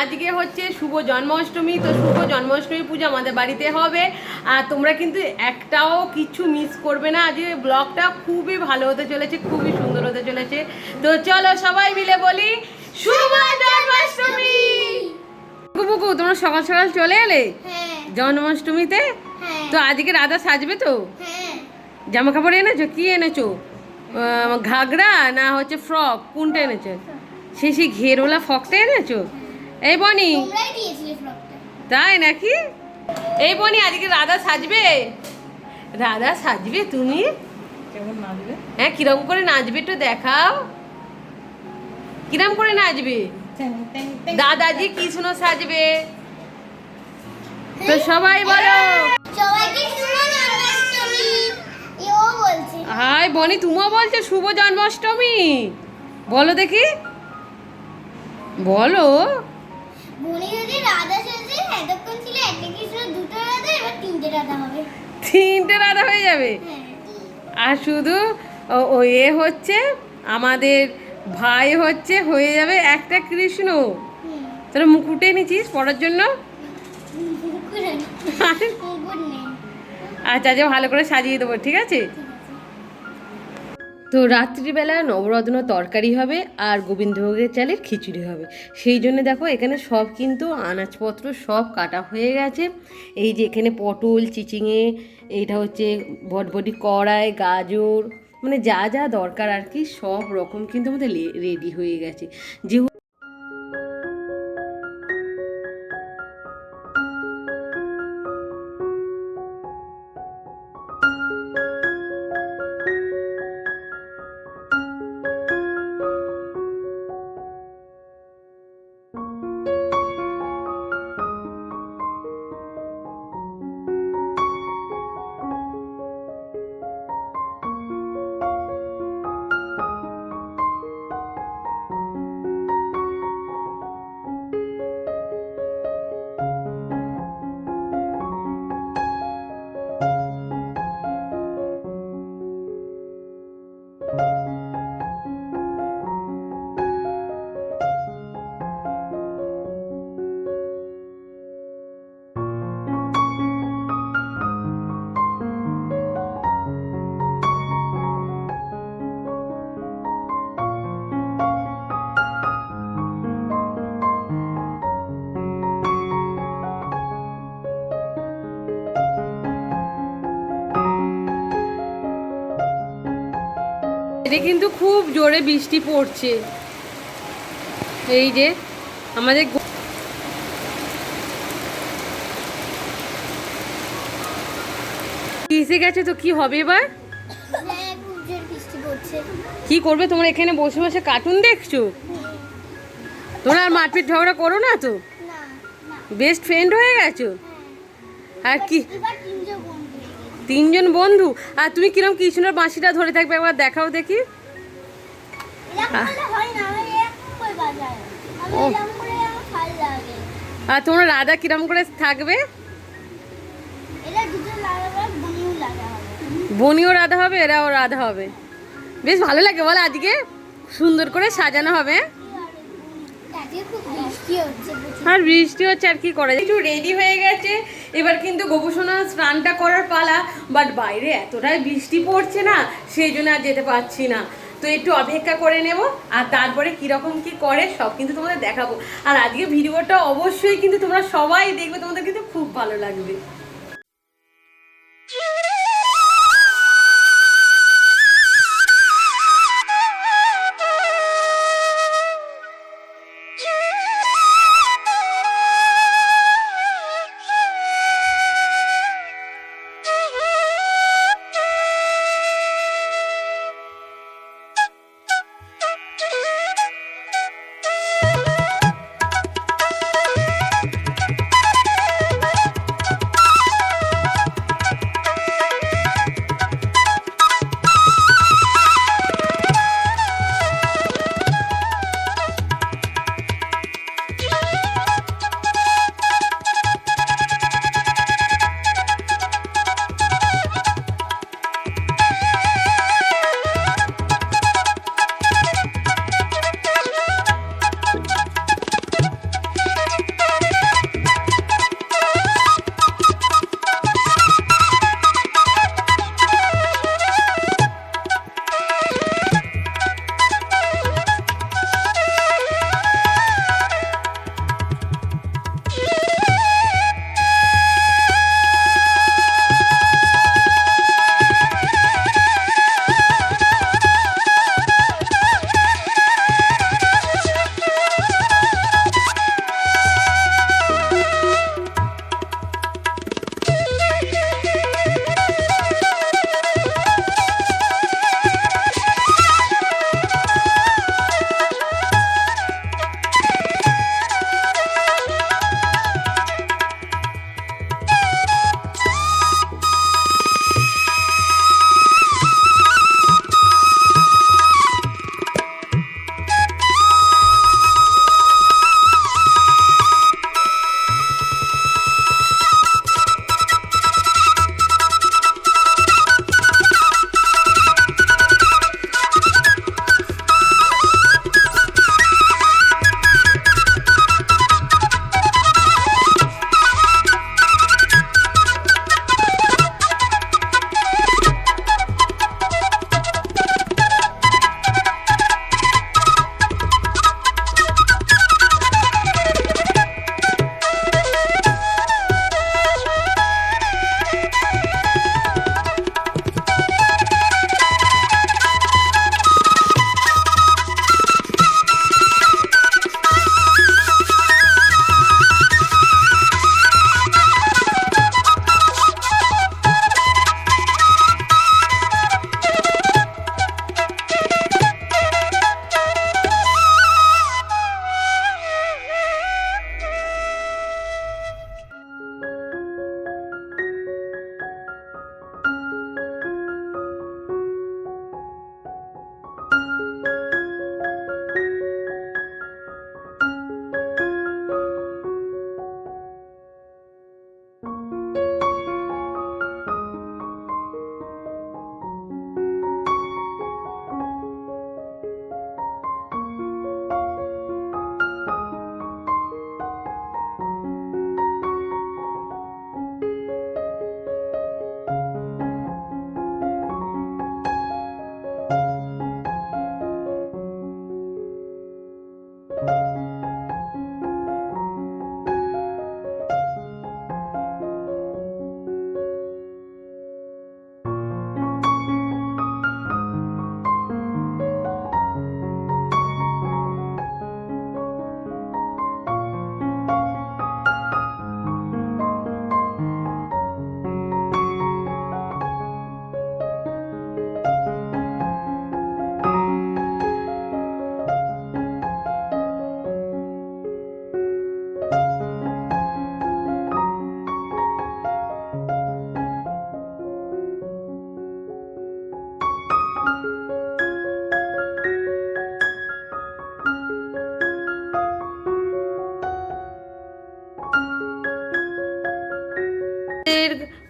আজকে হচ্ছে শুভ জন্মাষ্টমী তো শুভ জন্মাষ্টমী পুজো আমাদের বাড়িতে হবে। আর তোমরা কিন্তু একটাও কিছু মিস করবে না। আজকে ব্লগটা খুবই ভালো হতে চলেছে খুবই সুন্দর হতে চলেছে। তো চলো সবাই মিলে বলি শুভ জন্মাষ্টমী! বুকু তোমরা সকাল সকাল চলে এলে? হ্যাঁ। জন্মাষ্টমীতে? হ্যাঁ। তো আজকে রাধা সাজবে তো? হ্যাঁ। জামা কাপড় এনেছো? কি এনেছো? ঘাগরা না হচ্ছে ফ্রক কোনটা এনেছো? সে সেই ঘেরওয়ালা ফ্রকটা এনেছো? এই বনি। তাই নাকি? এই বনি আজকে রাধা সাজবে? রাধা সাজবে তুমি? হ্যাঁ কিরম করে নাচবে একটু দেখাও। কিরম করে নাচবে? দাদাজি কৃষ্ণ সাজবে। তো সবাই বলো। হাই বনি তুমিও বলছো শুভ জন্মাষ্টমী? বলো দেখি। বলো। বনি যদি রাধা সেজে এতক্ষণ ছিল একটা কৃষ্ণ দুটো রাধা এবার তিনটে রাধা হবে। তিনটে রাধা হয়ে যাবে? হ্যাঁ। আর শুধু ও- এ হচ্ছে আমাদের ভাই হচ্ছে হয়ে যাবে একটা কৃষ্ণ। তোরা মুকুটে নিছিস পড়ার জন্য? আচ্ছা আচ্ছা ভালো করে সাজিয়ে দেবো ঠিক আছে? তো রাত্রিবেলা নবরত্ন তরকারি হবে আর গোবিন্দভোগের চালের খিচুড়ি হবে। সেই জন্য দেখো এখানে সব কিন্তু আনাজপত্র সব কাটা হয়ে গেছে। এই যে এখানে পটল, চিচিঙে এইটা হচ্ছে বটবটি, কড়াই, গাজর মানে যা যা দরকার আর কি সব রকম কিন্তু আমাদের রেডি হয়ে গেছে। যেহেতু এটা কিন্তু খুব জোরে বৃষ্টি পড়ছে। এই যে আমাদের এসে গেছে তো কি হবে এবার? হ্যাঁ কি করবে? তোমরা এখানে বসে বসে কার্টুন দেখছ? তোমরা আর মারপিট ঝগড়া করো না তো? বেস্ট ফ্রেন্ড হয়ে গেছো? আর কি এবার তিনজন বন্ধু হয়ে গেছে। তিনজন বন্ধু? আর তুমি কিরম কৃষ্ণের বাঁশিটা ধরে থাকবে একবার দেখাও দেখি। আর তোমরা রাধা কিরম করে থাকবে? বনিও রাধা হবে এরাও রাধা হবে। বেশ ভালো লাগে বল আজকে। সুন্দর করে সাজানো হবে আজকে খুব বৃষ্টি হচ্ছে প্রচুর। আর বৃষ্টি হচ্ছে আর কি করা যায়? একটু রেডি হয়ে গেছে। এবার কিন্তু গোপুসোনা স্নানটা করার পালা। বাট বাইরে এতটাই বৃষ্টি পড়ছে না সেই জন্য আর যেতে পারছি না। তো একটু অপেক্ষা করে নেব আর তারপরে কীরকম কি করে সব কিন্তু তোমাদের দেখাবো। আর আজকে ভিডিওটা অবশ্যই কিন্তু তোমরা সবাই দেখবে তোমাদের কিন্তু খুব ভালো লাগবে।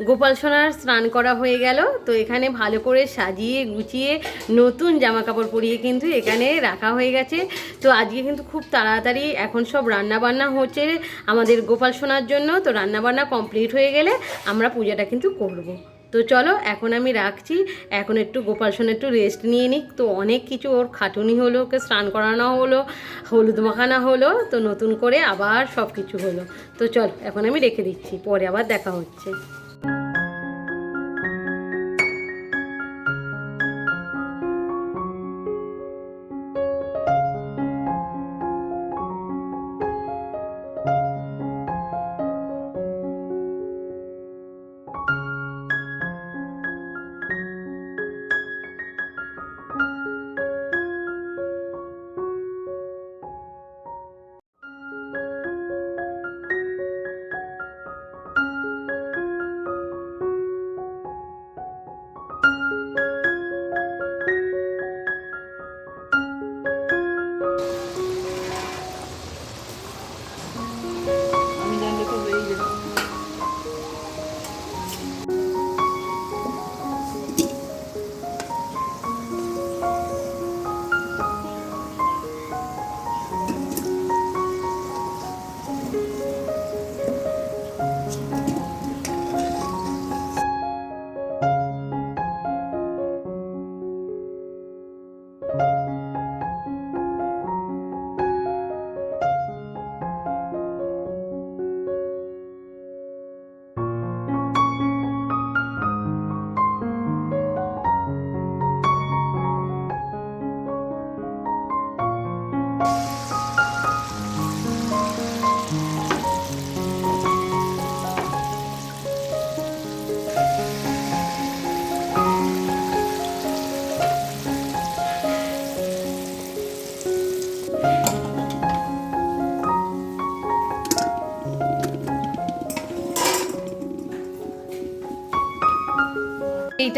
গোপাল সোনার স্নান করা হয়ে গেল। তো এখানে ভালো করে সাজিয়ে গুছিয়ে নতুন জামা কাপড় পরিয়ে কিন্তু এখানে রাখা হয়ে গেছে। তো আজকে কিন্তু খুব তাড়াতাড়ি এখন সব রান্না বান্না হচ্ছে আমাদের গোপাল সোনার জন্য। তো রান্না বান্না কমপ্লিট হয়ে গেলে আমরা পূজাটা কিন্তু করব। তো চলো এখন আমি রাখছি। এখন একটু গোপাল সোনা একটু রেস্ট নিয়ে নিক। তো অনেক কিছু ওর খাটুনি হলো, ওকে স্নান করানো হলো, হলুদ মাখানো হলো, তো নতুন করে আবার সব কিছু হলো। তো চল এখন আমি রেখে দিচ্ছি, পরে আবার দেখা হচ্ছে।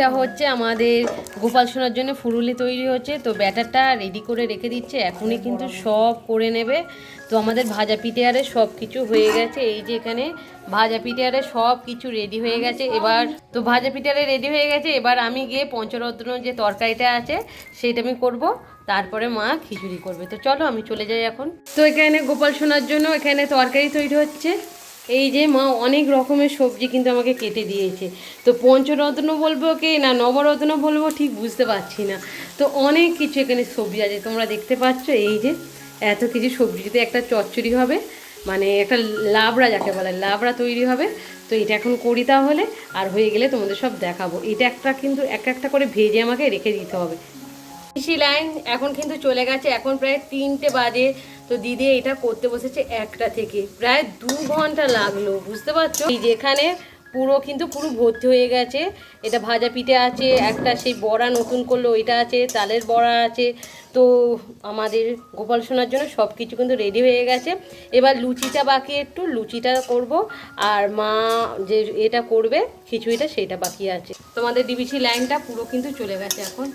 এইটা হচ্ছে আমাদের গোপাল সোনার জন্য ফুরুলি তৈরি হচ্ছে। তো ব্যাটারটা রেডি করে রেখে দিচ্ছে। এখনই কিন্তু সব করে নেবে। তো আমাদের ভাজা পিঠে আরে সব কিছু হয়ে গেছে। এই যে এখানে ভাজা পিঠে আরে সব কিছু রেডি হয়ে গেছে। এবার তো ভাজা পিঠে আরে রেডি হয়ে গেছে। এবার আমি গিয়ে পঞ্চরত্ন যে তরকারিটা আছে সেইটা আমি করব। তারপরে মা খিচুড়ি করবে। তো চলো আমি চলে যাই এখন। তো এখানে গোপাল সোনার জন্য এখানে তরকারি তৈরি হচ্ছে। এই যে মা, অনেক রকমের সবজি কিন্তু আমাকে কেটে দিয়েছে। তো পঞ্চরত্ন বলব কে না নবরত্ন বলব ঠিক বুঝতে পারছি না। তো অনেক কিছু এখানে সবজি আছে, তোমরা দেখতে পাচ্ছ? এই যে এত কিছু সবজিতে একটা চচ্চড়ি হবে মানে একটা লাবড়া যাকে বলে, লাবড়া তৈরি হবে, তো এটা এখন করি তাহলে, আর হয়ে গেলে তোমাদের সব দেখাবো। এটা একটা কিন্তু এক একটা করে ভেজে আমাকে রেখে দিতে হবে। কৃষি লাইন এখন কিন্তু চলে গেছে, এখন প্রায় তিনটে বাজে। তো দিদি এটা করতে বসেছে একটা থেকে। প্রায় দু ঘণ্টা লাগল, বুঝতে পারছ? যেখানে পুরো কিন্তু পুরো ভর্তি হয়ে গেছে। এটা ভাজা পিঠে আছে, একটা সেই বড়া নতুন করল, ওইটা আছে তালের বড়া আছে। তো আমাদের গোপাল সোনার জন্য সব কিছু কিন্তু রেডি হয়ে গেছে। এবার লুচিটা বাকি একটু, লুচিটা করব। আর মা যে এটা করবে, খিচুড়িটা, সেটা বাকি আছে। তোমাদের ডিবিসি লাইনটা পুরো কিন্তু চলে গেছে এখন।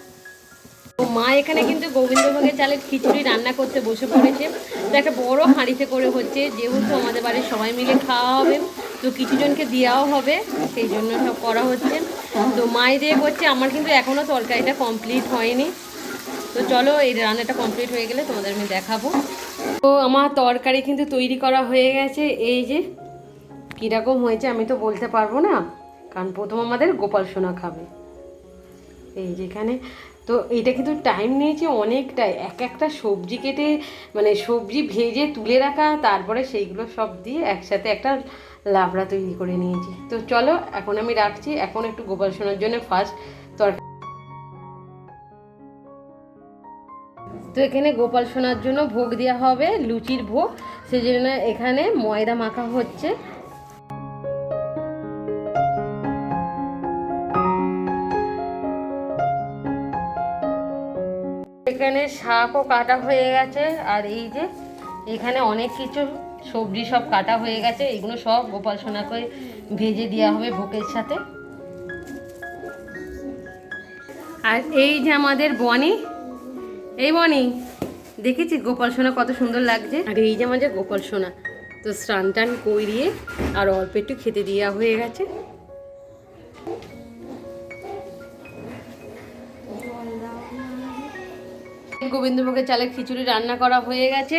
মা এখানে কিন্তু গোবিন্দভোগের চালের খিচুড়ি রান্না করতে বসে পড়েছে। তো একটা বড় হাঁড়িতে করে হচ্ছে, যেহেতু আমাদের বাড়ির সবাই মিলে খাওয়া হবে, তো কিছু জনকে দেওয়াও হবে, সেই জন্য সব করা হচ্ছে। তো মাই দিয়ে করছে আমার কিন্তু এখনও তরকারিটা কমপ্লিট হয়নি। তো চলো, এই রান্নাটা কমপ্লিট হয়ে গেলে তোমাদের আমি দেখাবো। তো আমার তরকারি কিন্তু তৈরি করা হয়ে গেছে। এই যে, কীরকম হয়েছে আমি তো বলতে পারব না, কারণ প্রথম আমাদের গোপাল সোনা খাবে। এই যেখানে তো এটা কিন্তু টাইম নিয়েছে অনেকটাই। এক একটা সবজি কেটে মানে সবজি ভেজে তুলে রাখা, তারপরে সেইগুলো সব দিয়ে একসাথে একটা লাবড়া তৈরি করে নিয়েছি। তো চলো, এখন আমি রাখছি। এখন একটু গোপাল সোনার জন্য ফার্স্ট তরকারি তো এখানে গোপাল সোনার জন্য ভোগ দেওয়া হবে, লুচির ভোগ। সেই জন্য এখানে ময়দা মাখা হচ্ছে। এখানে শাকও কাটা হয়ে গেছে, আর এই যে এখানে অনেক কিছু সবজি সব কাটা হয়ে গেছে, এগুলো সব গোপাল সোনাকে ভেজে দেওয়া হবে ভোগের সাথে। আর এই যে আমাদের বনি, এই বনি দেখেছি গোপাল সোনা কত সুন্দর লাগছে? আর এই যে আমাদের গোপাল সোনা, তো স্নান টান করিয়ে আর অল্প একটু খেতে দেওয়া হয়ে গেছে। গোবিন্দভোগের চালের খিচুড়ি রান্না করা হয়ে গেছে।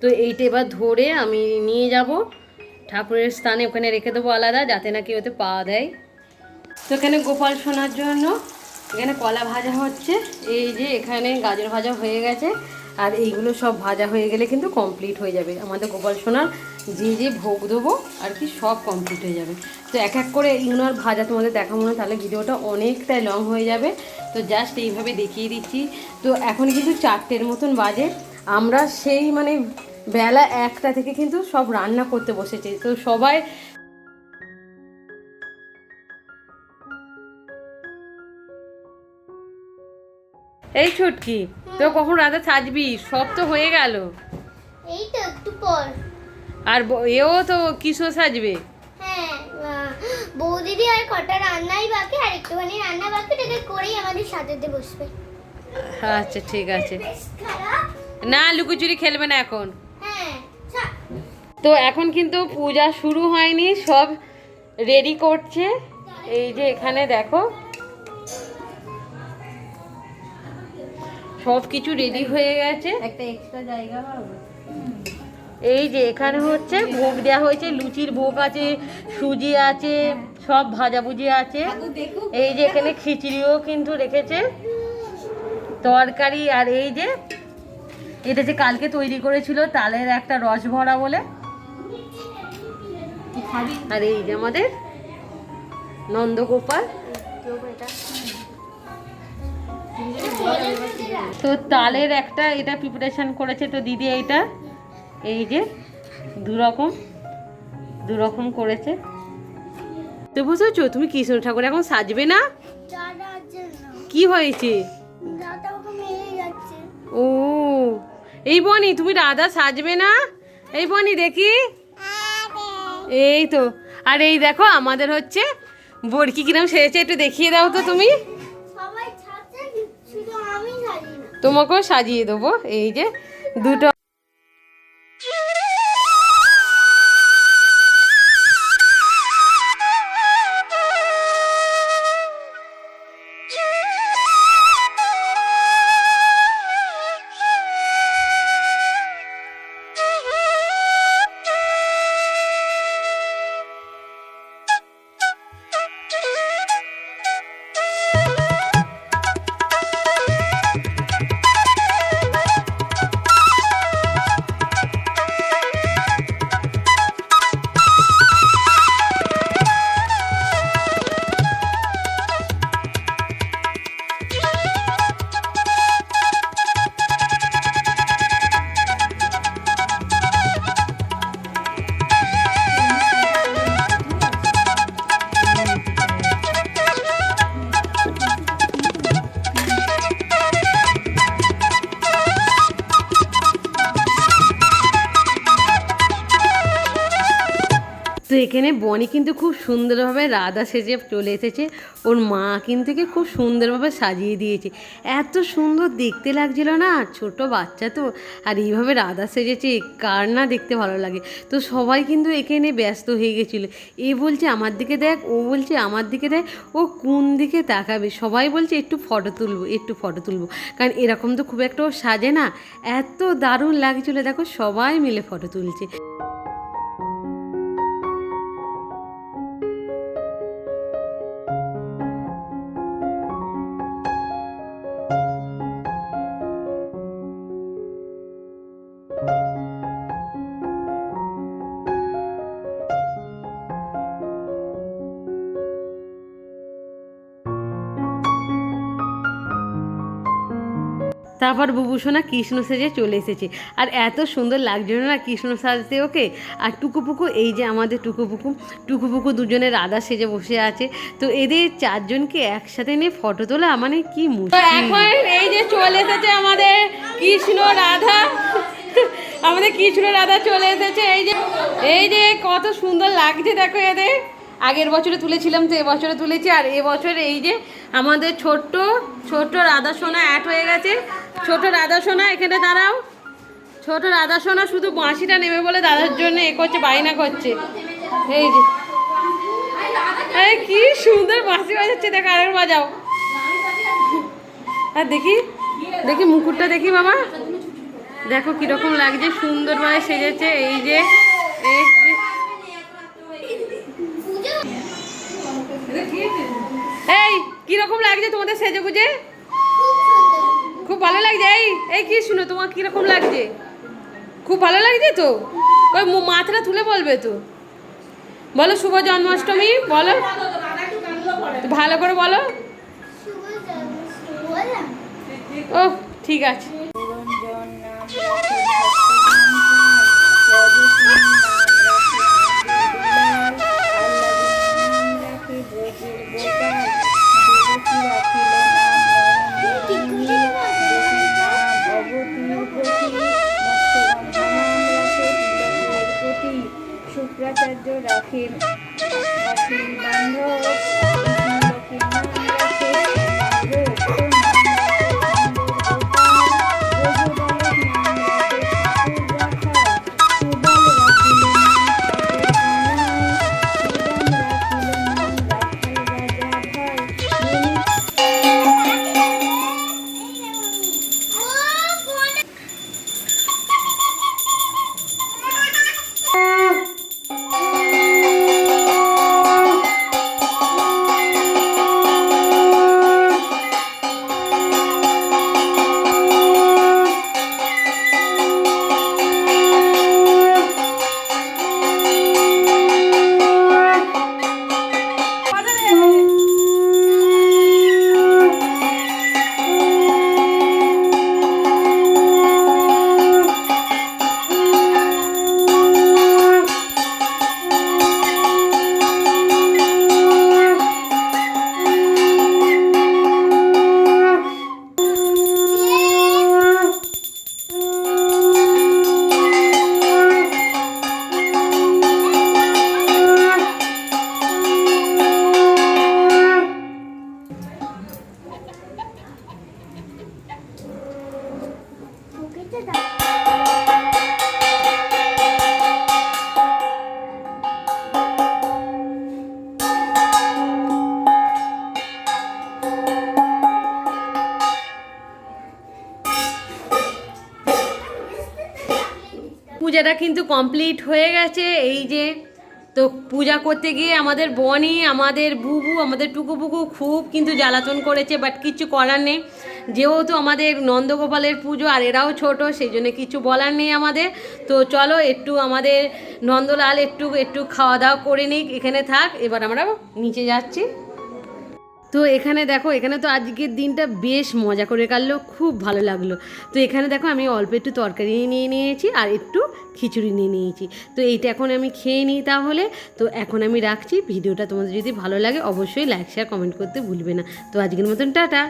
তো এইটা এবার ধরে আমি নিয়ে যাব। ঠাকুরের স্থানে ওখানে রেখে দেবো আলাদা, যাতে নাকি ওতে পাওয়া দেয়। তো এখানে গোপাল শোনার জন্য এখানে কলা ভাজা হচ্ছে। এই যে এখানে গাজর ভাজা হয়ে গেছে। আর এইগুলো সব ভাজা হয়ে গেলে কিন্তু কমপ্লিট হয়ে যাবে। আমাদের গোপাল সোনার যে যে ভোগ দেবো, আর কি সব কমপ্লিট হয়ে যাবে। তো এক এক করে এইগুলো আর ভাজা তোমাদের দেখাবো না, তাহলে ভিডিওটা অনেকটাই লং হয়ে যাবে। তো জাস্ট এইভাবে দেখিয়ে দিচ্ছি। তো এখন কিন্তু চারটের মতন বাজে। আমরা সেই মানে বেলা একটা থেকে কিন্তু সব রান্না করতে বসেছি। তো সবাই এই ছুটকি তো কখন রাতে সাজবি সব তো হয়ে গেল। এই তো একটু পর। আর এও তো কিশোর সাজবে? হ্যাঁ বৌদিদি আর কটা রান্নাই বাকি আর একটুখানি রান্না বাকি ওটাকে করেই আমাদের সাজাতে বসবে। আচ্ছা ঠিক আছে। না লুকোচুরি খেলবে না এখন। হ্যাঁ তো এখন কিন্তু পূজা শুরু হয়নি সব রেডি করছে। এই যে এখানে দেখো সব কিছু রেডি হয়ে গেছে। একটা এক্সট্রা জায়গা এই যে এখানে হচ্ছে ভোগ দেওয়া হয়েছে লুচির ভোগ আছে সুজি আছে সব ভাজাভুজি আছে। এই যে এখানে খিচুড়িও কিন্তু রেখেছে। তরকারি আর এই যে এটা যে কালকে তৈরি করেছিল তালের একটা রস ভরা বলে। আর এই যে আমাদের নন্দগোপাল। তো তালের একটা এটা প্রিপারেশান করেছে তো দিদি এইটা। এই যে দুরকম দুরকম করেছে। তো বুঝেছ তুমি কৃষ্ণ ঠাকুর এখন সাজবে না? কি হয়েছে? ও, এই বনি, তুমি রাধা সাজবে না? এই বনি, দেখি। এই তো, আর এই দেখো, আমাদের হচ্ছে বরকি কিরম সেরেছে একটু দেখিয়ে দাও তো তুমি। তোমাকেও সাজিয়ে দেবো। এই যে দুটো এখানে বনি কিন্তু খুব সুন্দরভাবে রাধা সেজে চলে এসেছে। ওর মা কিন্তু খুব সুন্দরভাবে সাজিয়ে দিয়েছে। এত সুন্দর দেখতে লাগছিল না ছোট বাচ্চা তো। আর এইভাবে রাধা সেজেছে, কার না দেখতে ভালো লাগে। তো সবাই কিন্তু এখানে ব্যস্ত হয়ে গেছিল। এ বলছে, আমার দিকে দেখ, ও বলছে, আমার দিকে দেখ, ও কোন দিকে তাকাবে? সবাই বলছে, একটু ফটো তুলবো, একটু ফটো তুলবো। কারণ এরকম তো খুব একটা ও সাজে না। এত দারুণ লাগছিল, দেখো, সবাই মিলে ফটো তুলছে। তারপর বুবুসোনা কৃষ্ণ সেজে চলে এসেছে। আর এত সুন্দর লাগছিল না কৃষ্ণ সাজতে ওকে? আর টুকুপুকু, এই যে আমাদের টুকুপুকু টুকুপুকু দুজনে রাধা সেজে বসে আছে। তো এদের চারজনকে একসাথে নিয়ে ফটো তোলা মানে কি এখন এই যে চলে এসেছে আমাদের কৃষ্ণ রাধা। আমাদের কৃষ্ণ রাধা চলে এসেছে। এই যে এই যে কত সুন্দর লাগছে দেখো এদের। আগের বছরে তুলেছিলাম তো এবছরে তুলেছি। আর এবছর এই যে আমাদের ছোট্ট ছোট্ট রাধা সোনা অ্যাড হয়ে গেছে। ছোট রাধা সোনা এখানে দাঁড়াও। ছোট রাধা সোনা শুধু বাঁশিটা নেবে বলে দাদার জন্য এ করছে, বায়না করছে। এই যে। এই কি সুন্দর বাঁশি বাজাচ্ছে, দেখো আরেক বাজাও। আর দেখি দেখি মুকুটটা দেখি বাবা। দেখো কীরকম লাগছে সুন্দর মানে সেজেছে, এই যে এই যে। এই, কীরকম লাগছে তোমাদের সেজে গুজে খুব ভালো লাগছে এই এই কি শুনো তোমার কীরকম লাগছে? খুব ভালো লাগছে তো? ওই মাথাটা তুলে বলবে তো? বলো শুভ জন্মাষ্টমী বলো। ভালো করে বলো। ও ঠিক আছে। cream পূজাটা কিন্তু কমপ্লিট হয়ে গেছে। এই যে তো পূজা করতে গিয়ে আমাদের বনি, আমাদের বুবু, আমাদের টুকুপুকু খুব কিন্তু জ্বালাতন করেছে বাট কিছু করার নেই। যেহেতু আমাদের নন্দগোপালের পুজো আর এরাও ছোট, সেই জন্য কিছু বলার নেই আমাদের। তো চলো একটু আমাদের নন্দলাল একটু একটু খাওয়া দাওয়া করে নিক, এখানে থাক। এবার আমরা নিচে যাচ্ছি। তো এখানে দেখো, এখানে তো আজকের দিনটা বেশ মজা করে কাটলো, খুব ভালো লাগল। তো এখানে দেখো, আমি অল্প একটু তরকারি নিয়ে নিয়েছি আর একটু খিচুড়ি নিয়ে নিয়েছি। তো এইটা এখন আমি খেয়ে নিই তাহলে। তো এখন আমি রাখছি, ভিডিওটা তোমাদের যদি ভালো লাগে অবশ্যই লাইক শেয়ার কমেন্ট করতে ভুলবে না। তো আজকের মতন টাটা।